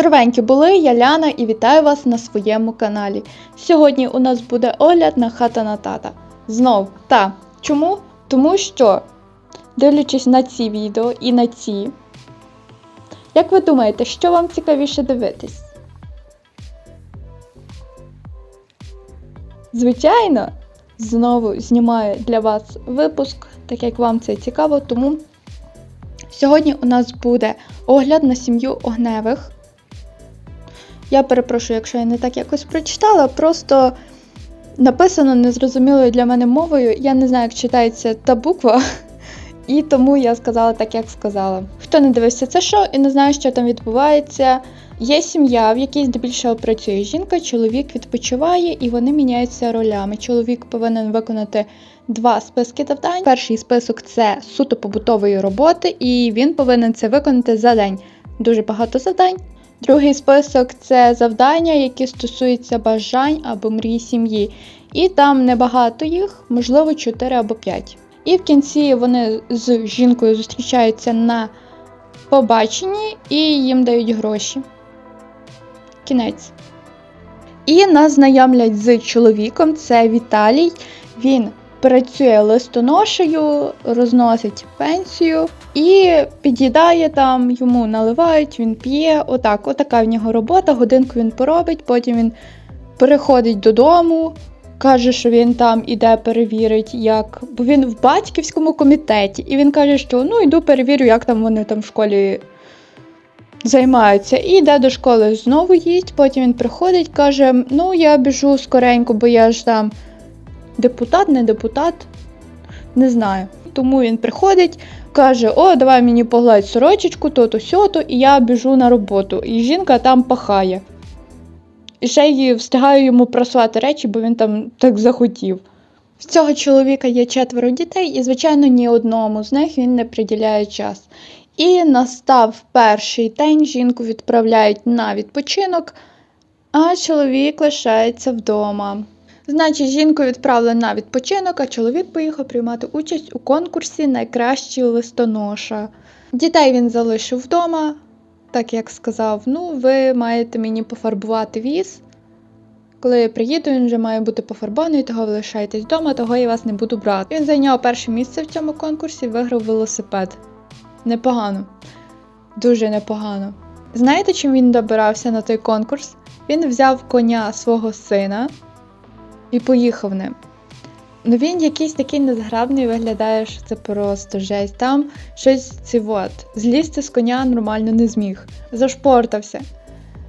Здоровенькі були, я Ляна і вітаю вас на своєму каналі. Сьогодні у нас буде огляд на хата на тата. Знов, та. Чому? Тому що, дивлячись на ці відео і на ці, як ви думаєте, що вам цікавіше дивитись? Звичайно, знову знімаю для вас випуск, так як вам це цікаво, тому сьогодні у нас буде огляд на сім'ю Огневих. Я перепрошую, якщо я не так якось прочитала, просто написано незрозумілою для мене мовою. Я не знаю, як читається та буква, і тому я сказала так, як сказала. Хто не дивився це шоу і не знає, що там відбувається. Є сім'я, в якій здебільшого працює жінка, чоловік відпочиває і вони міняються ролями. Чоловік повинен виконати два списки завдань. Перший список це суто побутової роботи, і він повинен це виконати за день. Дуже багато завдань. Другий список це завдання, які стосуються бажань або мрій сім'ї. І там небагато їх, можливо, 4 або 5. І в кінці вони з жінкою зустрічаються на побаченні і їм дають гроші. Кінець. І нас знайомлять з чоловіком, це Віталій. Він працює листоношею, розносить пенсію і під'їдає там, йому наливають, він п'є. Отак, отака в нього робота. Годинку він поробить, потім він переходить додому, каже, що він там іде перевірить, як. Бо він в батьківському комітеті, і він каже, що ну йду перевірю, як там вони там в школі займаються. І йде до школи, знову їсть, потім він приходить, каже: Ну, я біжу скоренько, бо я ж там депутат, не депутат, не знаю. Тому він приходить, каже: О, давай мені погладь сорочечку, то-то сьото, і я біжу на роботу. І жінка там пахає. І ще й встигаю йому просувати речі, бо він там так захотів. В цього чоловіка є четверо дітей, і, звичайно, ні одному з них він не приділяє час. І настав перший день, жінку відправляють на відпочинок, а чоловік лишається вдома. Значить, жінку відправили на відпочинок, а чоловік поїхав приймати участь у конкурсі Найкращий листоноша. Дітей він залишив вдома, так як сказав: ну, ви маєте мені пофарбувати віз. Коли я приїду, він вже має бути пофарбований, того ви лишаєтесь вдома, того я вас не буду брати. Він зайняв перше місце в цьому конкурсі, виграв велосипед. Непогано. Дуже непогано. Знаєте, чим він добирався на той конкурс? Він взяв коня свого сина і поїхав ним. Ну він якийсь такий незграбний виглядає, що це просто жесть. Там щось ці от. Злізти з коня нормально не зміг. Зашпортався.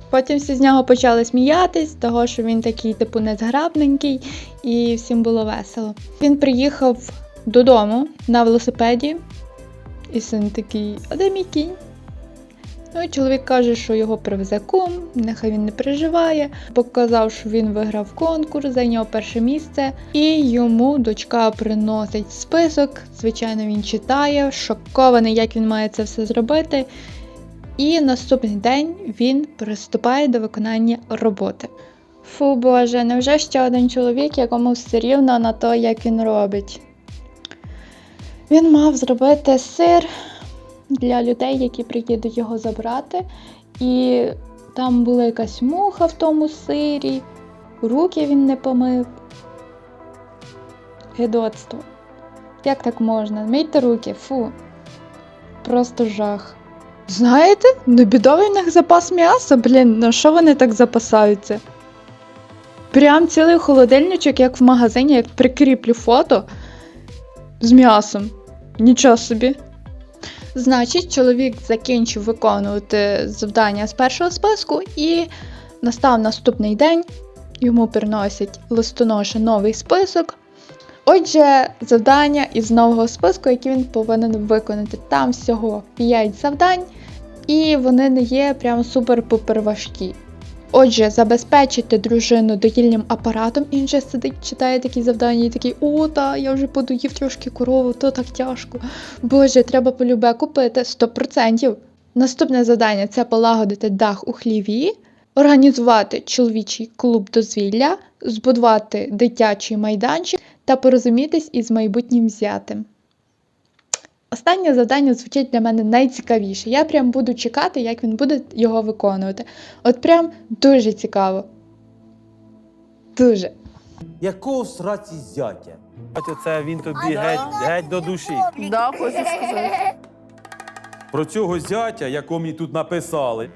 Потім всі з нього почали сміятись, того що він такий, типу, незграбненький, і всім було весело. Він приїхав додому на велосипеді, і син такий, а де мій кінь? Ну і чоловік каже, що його привезе кум, нехай він не переживає. Показав, що він виграв конкурс, зайняв перше місце, і йому дочка приносить список. Звичайно, він читає, шокований, як він має це все зробити. І наступний день він приступає до виконання роботи. Фу Боже, невже ще один чоловік, якому все рівно на те, як він робить. Він мав зробити сир для людей, які приїдуть його забрати. І там була якась муха в тому сирі, руки він не помив. Гидоцтво. Як так можна? Мийте руки, фу. Просто жах. Знаєте, небідовий в них запас м'яса, блін, на що вони так запасаються? Прям цілий холодильничок, як в магазині, як прикріплю фото з м'ясом. Нічого собі. Значить, чоловік закінчив виконувати завдання з першого списку, і настав наступний день. Йому приносять листоноша новий список. Отже, завдання із нового списку, які він повинен виконати. Там всього 5 завдань, і вони не є прям супер-пупер важкі. Отже, забезпечити дружину доїльним апаратом, і він же сидить, читає такі завдання і такий, о, та, я вже подоїв трошки корову, то так тяжко. Боже, треба полюбе купити 100%. Наступне завдання це полагодити дах у хліві, організувати чоловічий клуб дозвілля, збудувати дитячий майданчик та порозумітись із майбутнім зятем. Останнє завдання звучить для мене найцікавіше. Я прям буду чекати, як він буде його виконувати. От прям дуже цікаво. Дуже. Якого сраці зятя? Це він тобі геть, геть до душі. Да, хочу сказати. Про цього зятя, якого мені тут написали,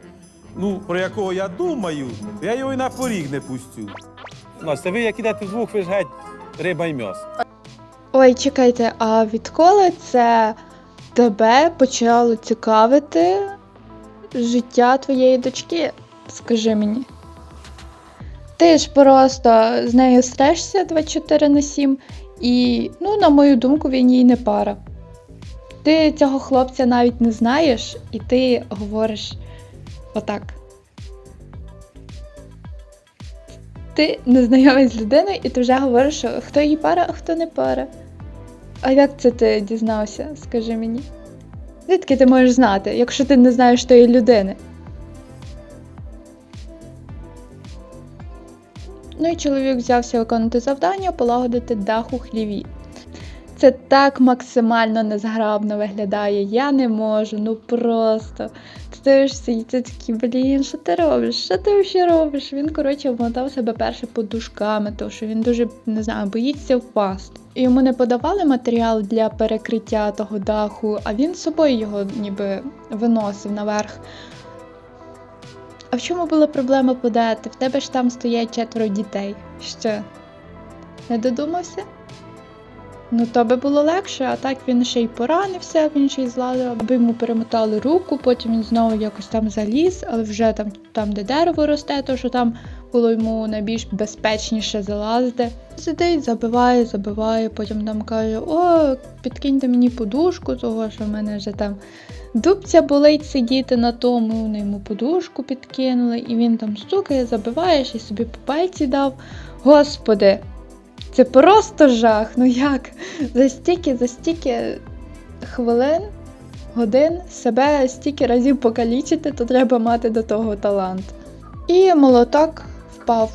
ну, про якого я думаю, я його і на поріг не пустю. Настя, ви як ідете вдвох, ви ж геть риба і м'ясо. Ой, чекайте, а відколи це тебе почало цікавити життя твоєї дочки? Скажи мені. Ти ж просто з нею стрешся 24 на 7, і, ну, на мою думку, він їй не пара. Ти цього хлопця навіть не знаєш, і ти говориш отак. Ти незнайомий з людиною, і ти вже говориш, що хто їй пара, а хто не пара. А як це ти дізнався, скажи мені? Звідки ти можеш знати, якщо ти не знаєш тої людини? Ну і чоловік взявся виконати завдання, полагодити дах у хліві. Це так максимально незграбно виглядає. Я не можу, ну просто. Ти дивишся, і ти такий, блін, що ти робиш? Що ти ще робиш? Він, коротше, обмотав себе перше подушками, тому що він дуже не знаю, боїться впасти. Йому не подавали матеріал для перекриття того даху, а він з собою його ніби виносив наверх. А в чому була проблема подати? В тебе ж там стоять четверо дітей. Що? Не додумався? Ну, то би було легше, а так він ще й поранився, він ще й злазив, аби йому перемотали руку, потім він знову якось там заліз, але вже там, там де дерево росте, то що там було йому найбільш безпечніше залазити. Сидить, забиває, забиває, потім там каже: О, підкиньте мені подушку, того що в мене вже там дубця болить сидіти на тому. Вони йому подушку підкинули, і він там стукає, забиває, й собі по пальці дав. Господи, це просто жах. Ну як? За стільки, за стільки хвилин, годин себе стільки разів покалічити, то треба мати до того талант. І молоток впав.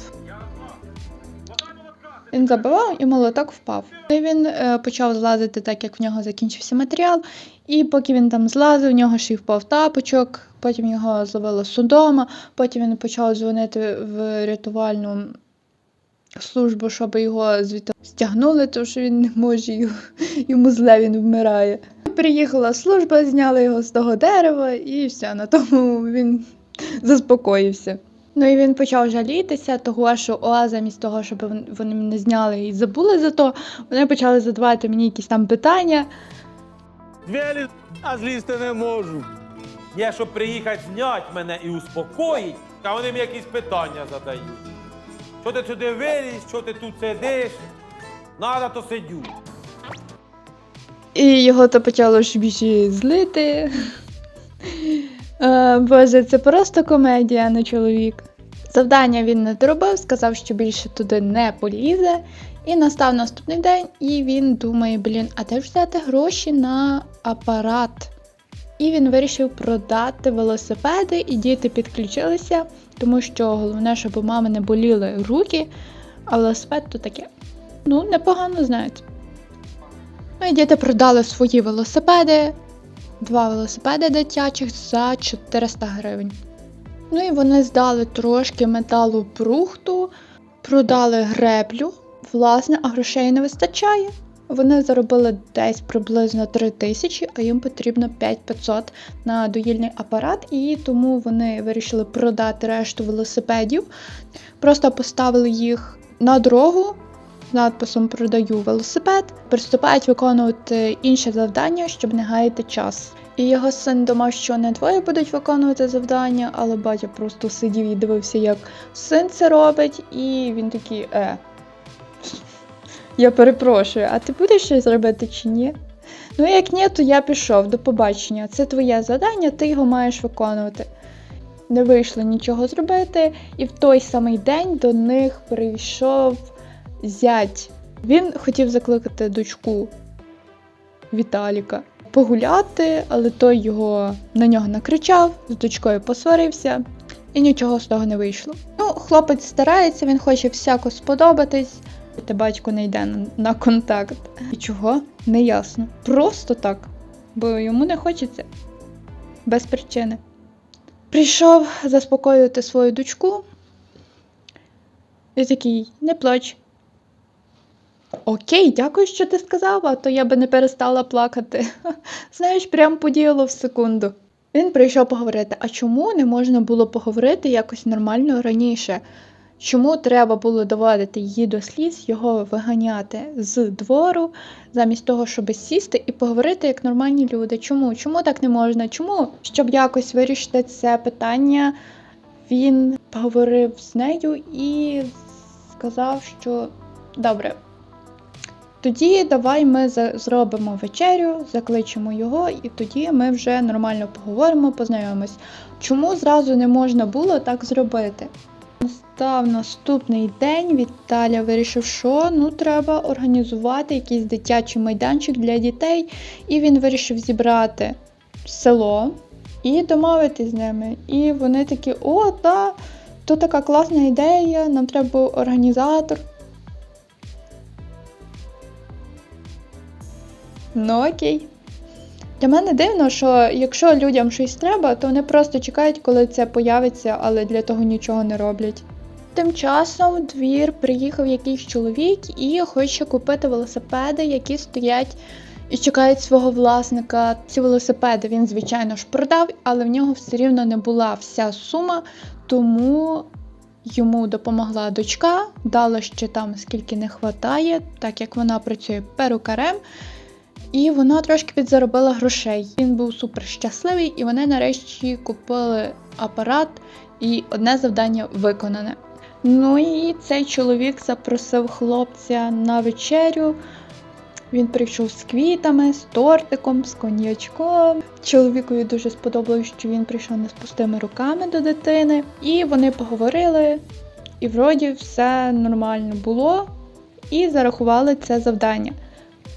Він забивав і молоток впав. І він е, почав злазити так, як в нього закінчився матеріал. І поки він там злазив, в нього ще й впав тапочок, потім його зловила судома, потім він почав дзвонити в рятувальну службу, щоб його звідти стягнули, тому що він не може йому зле, він вмирає. Приїхала служба, зняли його з того дерева, і все, на тому він заспокоївся. Ну і він почав жалітися, того, що о, замість того, щоб вони мене зняли і забули за то, вони почали задавати мені якісь там питання. Двері, а злізти не можу. Я, щоб приїхати знять мене і успокоїть, а вони мені якісь питання задають. Що ти сюди виліз, що ти тут сидиш? Надо, то сидю. І його то почало ж більше злити. Е, Боже, це просто комедія, а не чоловік. Завдання він не доробив, сказав, що більше туди не полізе. І настав наступний день, і він думає: блін, а де ж взяти гроші на апарат? І він вирішив продати велосипеди, і діти підключилися, тому що головне, щоб у мами не боліли руки, а велосипед то таке. Ну, непогано знаєте. Ну і діти продали свої велосипеди, два велосипеди дитячих за 400 гривень. Ну і вони здали трошки металу брухту, продали греблю. Власне, а грошей не вистачає. Вони заробили десь приблизно 3 тисячі, а їм потрібно 5500 на доїльний апарат, і тому вони вирішили продати решту велосипедів. Просто поставили їх на дорогу з надписом Продаю велосипед, приступають виконувати інше завдання, щоб не гаяти час. І його син думав, що не двоє будуть виконувати завдання, але батя просто сидів і дивився, як син це робить, і він такий, е. Я перепрошую, а ти будеш щось робити чи ні? Ну, як ні, то я пішов до побачення. Це твоє завдання, ти його маєш виконувати. Не вийшло нічого зробити, і в той самий день до них прийшов зять. Він хотів закликати дочку Віталіка погуляти, але той його на нього накричав, з дочкою посварився, і нічого з того не вийшло. Ну, хлопець старається, він хоче всяко сподобатись. Та батько не йде на, контакт. І чого? Неясно. Просто так. бо йому не хочеться без причини. Прийшов заспокоювати свою дочку. І такий, не плач. Окей, дякую, що ти сказав, а то я би не перестала плакати. Знаєш, прям подіяло в секунду. Він прийшов поговорити. А чому не можна було поговорити якось нормально раніше? Чому треба було доводити її до сліз, його виганяти з двору, замість того, щоб сісти і поговорити як нормальні люди? Чому? Чому так не можна? Чому? Щоб якось вирішити це питання, він поговорив з нею і сказав, що добре. Тоді давай ми зробимо вечерю, закличемо його, і тоді ми вже нормально поговоримо, познайомимось. Чому зразу не можна було так зробити? Настав наступний день. Віталя вирішив, що ну треба організувати якийсь дитячий майданчик для дітей, і він вирішив зібрати село і домовитись з ними. І вони такі: о, та, то така класна ідея, нам треба організатор. Ну окей. Для мене дивно, що якщо людям щось треба, то вони просто чекають, коли це появиться, але для того нічого не роблять. Тим часом в двір приїхав якийсь чоловік і хоче купити велосипеди, які стоять і чекають свого власника. Ці велосипеди він, звичайно ж, продав, але в нього все рівно не була вся сума, тому йому допомогла дочка, дала ще там скільки не вистачає, так як вона працює перукарем. І вона трошки підзаробила грошей. Він був супер щасливий, і вони нарешті купили апарат, і одне завдання виконане. Ну і цей чоловік запросив хлопця на вечерю. Він прийшов з квітами, з тортиком, з коньячком. Чоловікові дуже сподобалось, що він прийшов не з пустими руками до дитини. І вони поговорили, і вроді все нормально було, і зарахували це завдання.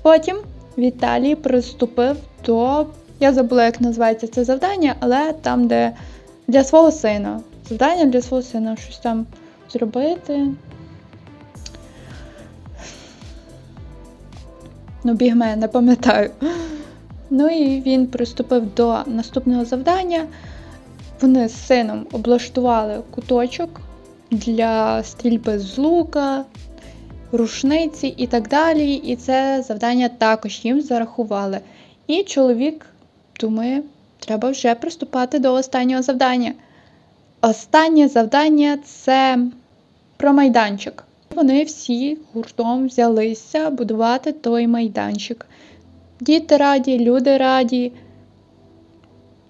Потім Віталій приступив до. Я забула, як називається це завдання, але там, де для свого сина. Завдання для свого сина щось там зробити. Ну, бігме, не пам'ятаю. Ну і він приступив до наступного завдання. Вони з сином облаштували куточок для стрільби з лука, рушниці і так далі. І це завдання також їм зарахували. І чоловік думає, треба вже приступати до останнього завдання. Останнє завдання це про майданчик. Вони всі гуртом взялися будувати той майданчик. Діти раді, люди раді.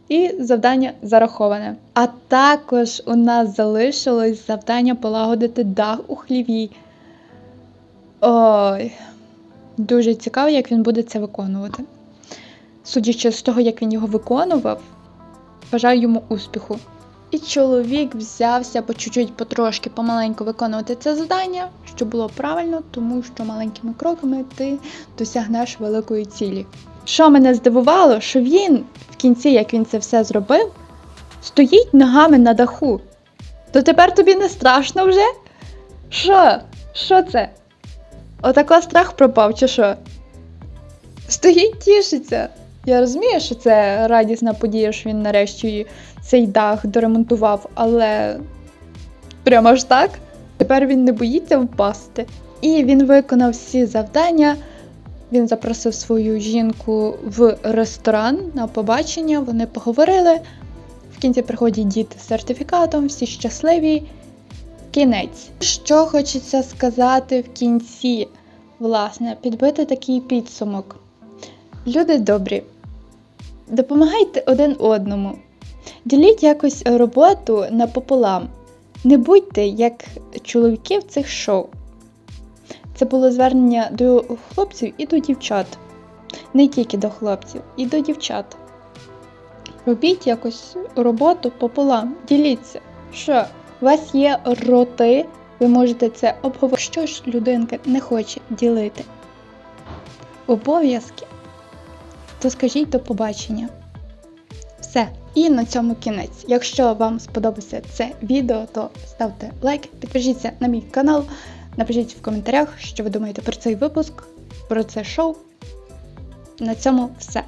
І завдання зараховане. А також у нас залишилось завдання полагодити дах у хліві. Ой, дуже цікаво, як він буде це виконувати. Судячи з того, як він його виконував, бажаю йому успіху. І чоловік взявся по чуть-чуть, потрошки, помаленьку виконувати це завдання, що було правильно, тому що маленькими кроками ти досягнеш великої цілі. Що мене здивувало, що він в кінці, як він це все зробив, стоїть ногами на даху. То тепер тобі не страшно вже? Що? Що це? Отако страх пропав, чи що? Стоїть, тішиться. Я розумію, що це радісна подія, що він нарешті цей дах доремонтував, але прямо ж так. Тепер він не боїться впасти. І він виконав всі завдання. Він запросив свою жінку в ресторан на побачення. Вони поговорили. В кінці приходять діти з сертифікатом, всі щасливі. Кінець. Що хочеться сказати в кінці? Власне, підбити такий підсумок. Люди добрі, допомагайте один одному. Діліть якось роботу напополам. Не будьте як чоловіки в цих шоу. Це було звернення до хлопців і до дівчат. Не тільки до хлопців, і до дівчат. Робіть якось роботу пополам. Діліться, що у вас є роти, ви можете це обговорити. Що ж людинка не хоче ділити обов'язки, то скажіть до побачення. Все. І на цьому кінець. Якщо вам сподобалося це відео, то ставте лайк, підпишіться на мій канал, напишіть в коментарях, що ви думаєте про цей випуск, про це шоу. На цьому все.